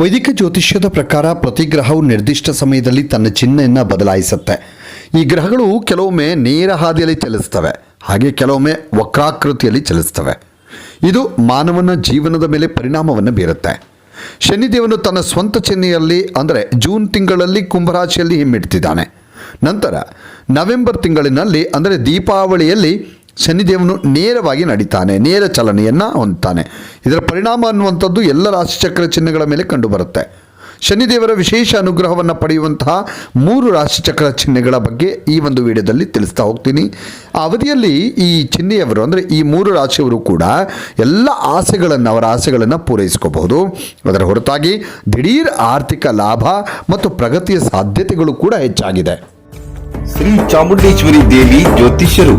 ವೈದಿಕ ಜ್ಯೋತಿಷ್ಯದ ಪ್ರಕಾರ ಪ್ರತಿ ಗ್ರಹವು ನಿರ್ದಿಷ್ಟ ಸಮಯದಲ್ಲಿ ತನ್ನ ಚಿಹ್ನೆಯನ್ನು ಬದಲಾಯಿಸುತ್ತೆ. ಈ ಗ್ರಹಗಳು ಕೆಲವೊಮ್ಮೆ ನೇರ ಹಾದಿಯಲ್ಲಿ ಚಲಿಸ್ತವೆ, ಹಾಗೆ ಕೆಲವೊಮ್ಮೆ ವಕ್ರಾಕೃತಿಯಲ್ಲಿ ಚಲಿಸ್ತವೆ. ಇದು ಮಾನವನ ಜೀವನದ ಮೇಲೆ ಪರಿಣಾಮವನ್ನು ಬೀರುತ್ತೆ. ಶನಿದೇವನು ತನ್ನ ಸ್ವಂತ ಚಿಹ್ನೆಯಲ್ಲಿ, ಅಂದರೆ ಜೂನ್ ತಿಂಗಳಲ್ಲಿ ಕುಂಭರಾಶಿಯಲ್ಲಿ ಹಿಮ್ಮಿಡ್ತಿದ್ದಾನೆ ನಂತರ ನವೆಂಬರ್ ತಿಂಗಳಿನಲ್ಲಿ, ಅಂದರೆ ದೀಪಾವಳಿಯಲ್ಲಿ ಶನಿದೇವನು ನೇರವಾಗಿ ನಡೀತಾನೆ, ನೇರ ಚಲನೆಯನ್ನು ಹೊಂದ್ತಾನೆ. ಇದರ ಪರಿಣಾಮ ಅನ್ನುವಂಥದ್ದು ಎಲ್ಲ ರಾಶಿಚಕ್ರ ಚಿಹ್ನೆಗಳ ಮೇಲೆ ಕಂಡುಬರುತ್ತೆ. ಶನಿದೇವರ ವಿಶೇಷ ಅನುಗ್ರಹವನ್ನು ಪಡೆಯುವಂತಹ ಮೂರು ರಾಶಿಚಕ್ರ ಚಿಹ್ನೆಗಳ ಬಗ್ಗೆ ಈ ಒಂದು ವಿಡಿಯೋದಲ್ಲಿ ತಿಳಿಸ್ತಾ ಹೋಗ್ತೀನಿ. ಆ ಅವಧಿಯಲ್ಲಿ ಈ ಚಿಹ್ನೆಯವರು, ಅಂದರೆ ಈ ಮೂರು ರಾಶಿಯವರು ಕೂಡ ಎಲ್ಲ ಆಸೆಗಳನ್ನು, ಅವರ ಆಸೆಗಳನ್ನು ಪೂರೈಸ್ಕೋಬಹುದು. ಅದರ ಹೊರತಾಗಿ ದಿಢೀರ್ ಆರ್ಥಿಕ ಲಾಭ ಮತ್ತು ಪ್ರಗತಿಯ ಸಾಧ್ಯತೆಗಳು ಕೂಡ ಹೆಚ್ಚಾಗಿದೆ. ಶ್ರೀ ಚಾಮುಂಡೇಶ್ವರಿ ದೇವಿ ಜ್ಯೋತಿಷ್ಯರು.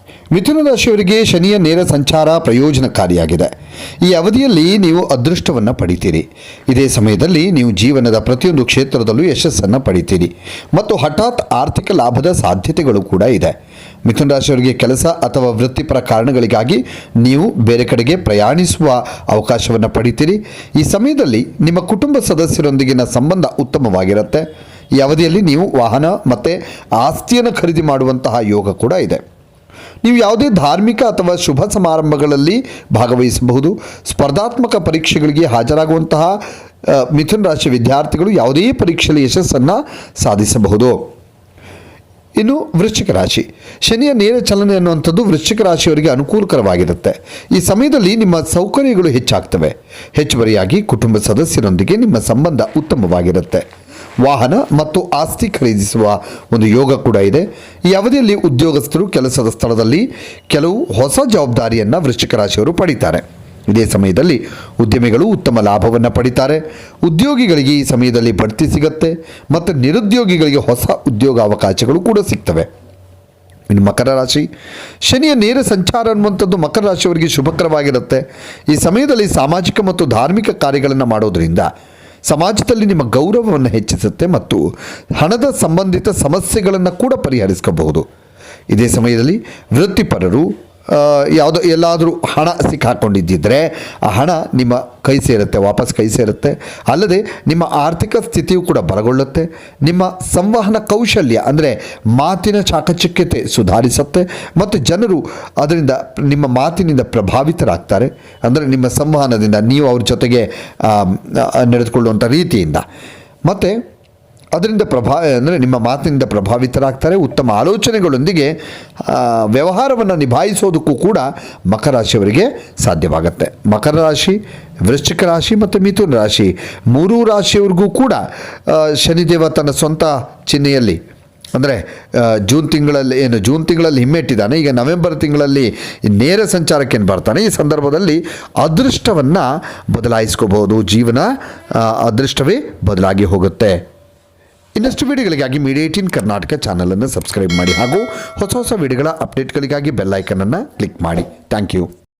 ಮಿಥುನ ರಾಶಿಯವರಿಗೆ ಶನಿಯ ನೇರ ಸಂಚಾರ ಪ್ರಯೋಜನಕಾರಿಯಾಗಿದೆ. ಈ ಅವಧಿಯಲ್ಲಿ ನೀವು ಅದೃಷ್ಟವನ್ನು ಪಡಿತೀರಿ. ಇದೇ ಸಮಯದಲ್ಲಿ ನೀವು ಜೀವನದ ಪ್ರತಿಯೊಂದು ಕ್ಷೇತ್ರದಲ್ಲೂ ಯಶಸ್ಸನ್ನು ಪಡಿತೀರಿ. ಮತ್ತು ಹಠಾತ್ ಆರ್ಥಿಕ ಲಾಭದ ಸಾಧ್ಯತೆಗಳು ಕೂಡ ಇದೆ. ಮಿಥುನ ರಾಶಿಯವರಿಗೆ ಕೆಲಸ ಅಥವಾ ವೃತ್ತಿಪರ ಕಾರಣಗಳಿಗಾಗಿ ನೀವು ಬೇರೆ ಕಡೆಗೆ ಪ್ರಯಾಣಿಸುವ ಅವಕಾಶವನ್ನು ಪಡಿತೀರಿ. ಈ ಸಮಯದಲ್ಲಿ ನಿಮ್ಮ ಕುಟುಂಬ ಸದಸ್ಯರೊಂದಿಗಿನ ಸಂಬಂಧ ಉತ್ತಮವಾಗಿರುತ್ತೆ. ಈ ಅವಧಿಯಲ್ಲಿ ನೀವು ವಾಹನ ಮತ್ತು ಆಸ್ತಿಯನ್ನು ಖರೀದಿ ಮಾಡುವಂತಹ ಯೋಗ ಕೂಡ ಇದೆ. ನೀವು ಯಾವುದೇ ಧಾರ್ಮಿಕ ಅಥವಾ ಶುಭ ಸಮಾರಂಭಗಳಲ್ಲಿ ಭಾಗವಹಿಸಬಹುದು. ಸ್ಪರ್ಧಾತ್ಮಕ ಪರೀಕ್ಷೆಗಳಿಗೆ ಹಾಜರಾಗುವಂತಹ ಮಿಥುನ್ ರಾಶಿ ವಿದ್ಯಾರ್ಥಿಗಳು ಯಾವುದೇ ಪರೀಕ್ಷೆಯಲ್ಲಿ ಯಶಸ್ಸನ್ನು ಸಾಧಿಸಬಹುದು. ಇನ್ನು ವೃಶ್ಚಿಕ ರಾಶಿ. ಶನಿಯ ನೇರ ಚಲನೆ ಅನ್ನುವಂಥದ್ದು ವೃಶ್ಚಿಕ ರಾಶಿಯವರಿಗೆ ಅನುಕೂಲಕರವಾಗಿರುತ್ತೆ. ಈ ಸಮಯದಲ್ಲಿ ನಿಮ್ಮ ಸೌಕರ್ಯಗಳು ಹೆಚ್ಚಾಗ್ತವೆ. ಹೆಚ್ಚುವರಿಯಾಗಿ ಕುಟುಂಬ ಸದಸ್ಯರೊಂದಿಗೆ ನಿಮ್ಮ ಸಂಬಂಧ ಉತ್ತಮವಾಗಿರುತ್ತೆ. ವಾಹನ ಮತ್ತು ಆಸ್ತಿ ಖರೀದಿಸುವ ಒಂದು ಯೋಗ ಕೂಡ ಇದೆ. ಈ ಅವಧಿಯಲ್ಲಿ ಉದ್ಯೋಗಸ್ಥರು ಕೆಲಸದ ಸ್ಥಳದಲ್ಲಿ ಕೆಲವು ಹೊಸ ಜವಾಬ್ದಾರಿಯನ್ನು ವೃಶ್ಚಿಕ ರಾಶಿಯವರು ಪಡಿತಾರೆ. ಇದೇ ಸಮಯದಲ್ಲಿ ಉದ್ಯಮಿಗಳು ಉತ್ತಮ ಲಾಭವನ್ನು ಪಡಿತಾರೆ. ಉದ್ಯೋಗಿಗಳಿಗೆ ಈ ಸಮಯದಲ್ಲಿ ಬಡ್ತಿ ಸಿಗುತ್ತೆ ಮತ್ತು ನಿರುದ್ಯೋಗಿಗಳಿಗೆ ಹೊಸ ಉದ್ಯೋಗ ಅವಕಾಶಗಳು ಕೂಡ ಸಿಗ್ತವೆ. ಇನ್ನು ಮಕರ ರಾಶಿ, ಶನಿಯ ನೇರ ಸಂಚಾರ ಅನ್ನುವಂಥದ್ದು ಮಕರ ರಾಶಿಯವರಿಗೆ ಶುಭಕರವಾಗಿರುತ್ತೆ. ಈ ಸಮಯದಲ್ಲಿ ಸಾಮಾಜಿಕ ಮತ್ತು ಧಾರ್ಮಿಕ ಕಾರ್ಯಗಳನ್ನು ಮಾಡೋದರಿಂದ ಸಮಾಜದಲ್ಲಿ ನಿಮ್ಮ ಗೌರವವನ್ನು ಹೆಚ್ಚಿಸುತ್ತೆ ಮತ್ತು ಹಣದ ಸಂಬಂಧಿತ ಸಮಸ್ಯೆಗಳನ್ನು ಕೂಡ ಪರಿಹರಿಸ್ಕೋಬಹುದು. ಇದೇ ಸಮಯದಲ್ಲಿ ವೃತ್ತಿಪರರು ಯಾವುದೋ ಎಲ್ಲಾದರೂ ಹಣ ಸಿಕ್ಕಾಕೊಂಡಿದ್ದಿದ್ರೆ ಆ ಹಣ ನಿಮ್ಮ ಕೈ ಸೇರುತ್ತೆ, ವಾಪಸ್ ಕೈ ಸೇರುತ್ತೆ. ಅಲ್ಲದೆ ನಿಮ್ಮ ಆರ್ಥಿಕ ಸ್ಥಿತಿಯು ಕೂಡ ಬಲಗೊಳ್ಳುತ್ತೆ. ನಿಮ್ಮ ಸಂವಹನ ಕೌಶಲ್ಯ ಅಂದರೆ ಮಾತಿನ ಚಾಕಚಕ್ಯತೆ ಸುಧಾರಿಸುತ್ತೆ. ಮತ್ತು ಜನರು ಅದರಿಂದ ನಿಮ್ಮ ಮಾತಿನಿಂದ ಪ್ರಭಾವಿತರಾಗ್ತಾರೆ. ಅಂದರೆ ನಿಮ್ಮ ಸಂವಹನದಿಂದ ನೀವು ಅವ್ರ ಜೊತೆಗೆ ನಡೆದುಕೊಳ್ಳುವಂಥ ರೀತಿಯಿಂದ. ಮತ್ತು ಅದರಿಂದ ಪ್ರಭಾ, ಅಂದರೆ ನಿಮ್ಮ ಮಾತಿನಿಂದ ಪ್ರಭಾವಿತರಾಗ್ತಾರೆ. ಉತ್ತಮ ಆಲೋಚನೆಗಳೊಂದಿಗೆ ವ್ಯವಹಾರವನ್ನು ನಿಭಾಯಿಸೋದಕ್ಕೂ ಕೂಡ ಮಕರ ರಾಶಿಯವರಿಗೆ ಸಾಧ್ಯವಾಗುತ್ತೆ. ಮಕರ ರಾಶಿ, ವೃಶ್ಚಿಕ ರಾಶಿ ಮತ್ತು ಮಿಥುನ ರಾಶಿ. ಮೂರೂ ರಾಶಿಯವರಿಗೂ ಕೂಡ ಶನಿದೇವ ತನ್ನ ಸ್ವಂತ ಚಿಹ್ನೆಯಲ್ಲಿ, ಅಂದರೆ ಜೂನ್ ತಿಂಗಳಲ್ಲಿ, ಏನು, ಜೂನ್ ತಿಂಗಳಲ್ಲಿ ಹಿಮ್ಮೆಟ್ಟಿದ್ದಾನೆ. ಈಗ ನವೆಂಬರ್ ತಿಂಗಳಲ್ಲಿ ನೇರ ಸಂಚಾರಕ್ಕೆ ಬರ್ತಾನೆ. ಈ ಸಂದರ್ಭದಲ್ಲಿ ಅದೃಷ್ಟವನ್ನು ಬದಲಾಯಿಸ್ಕೋಬಹುದು. ಜೀವನ ಅದೃಷ್ಟವೇ ಬದಲಾಗಿ ಹೋಗುತ್ತೆ. ಇನ್ನಷ್ಟು ವಿಡಿಯೋಗಳಿಗಾಗಿ ಮೀಡಿಯಾ ಏಟೀನ್ ಕರ್ನಾಟಕ ಚಾನಲನ್ನು ಸಬ್ಸ್ಕ್ರೈಬ್ ಮಾಡಿ ಹಾಗೂ ಹೊಸ ಹೊಸ ವಿಡಿಯೋಗಳ ಅಪ್ಡೇಟ್ಗಳಿಗಾಗಿ ಬೆಲ್ಲೈಕನನ್ನು ಕ್ಲಿಕ್ ಮಾಡಿ. Thank you